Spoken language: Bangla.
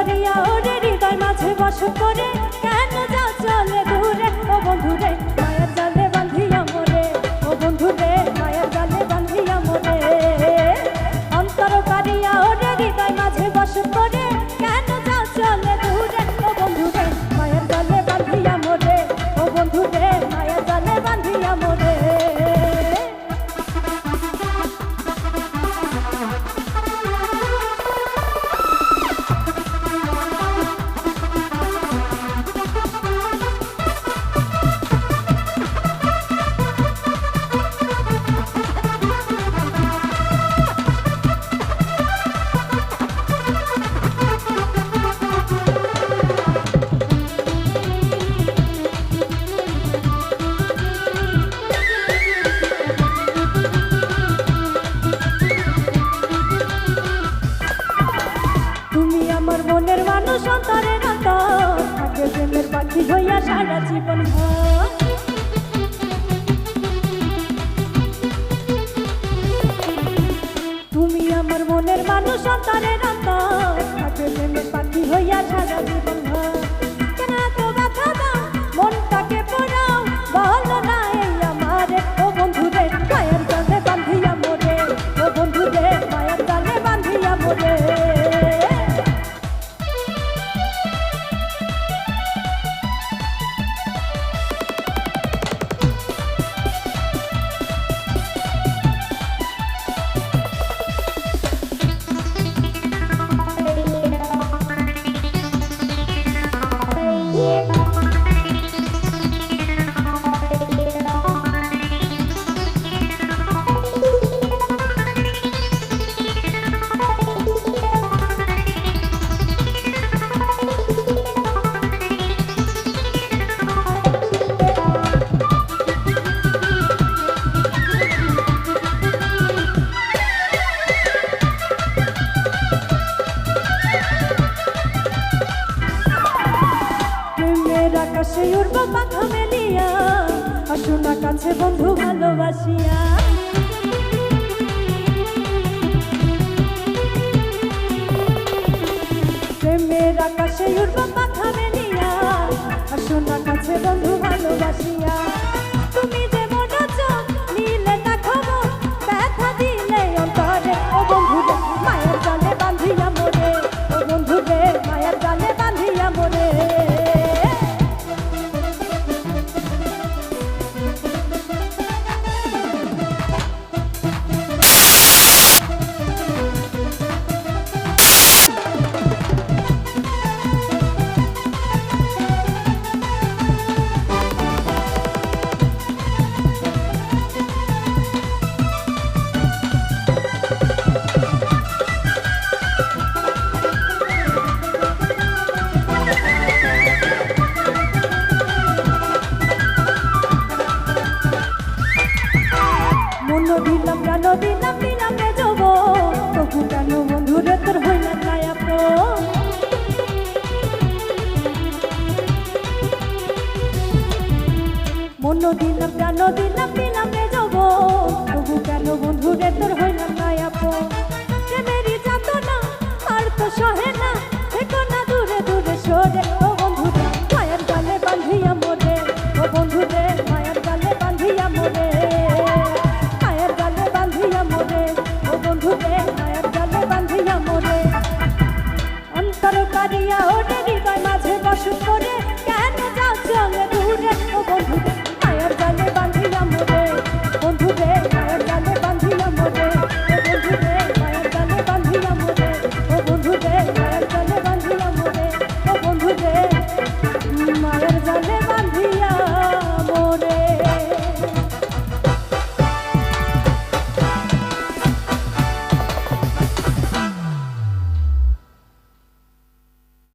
করে ওরে হৃদয় মাঝে বসত করে আমার মনের মানুষ অন্তরের অন্তর থাকে প্রেমের পাখি হইয়া সারা জীবন ভর। তুমি আমার মনের মানুষ অন্তরের অন্তর থাকে প্রেমের পাখি হইয়া সারা জীবন ভর। আকাশে উড়ব পাখা মেলিয়া আসো না কাছে বন্ধু ভালোবাসিয়া। প্রেমের আকাশে উড়ব পাখা মেলিয়া আসো না কাছে বন্ধু ভালোবাসিয়া। দিলাম, প্রাণ দিলাম দিলাম রে যাব তবু কেন বন্ধুরে তোর হইলাম না আপন প্রেমেরই যাতনা, আর তো সহে না।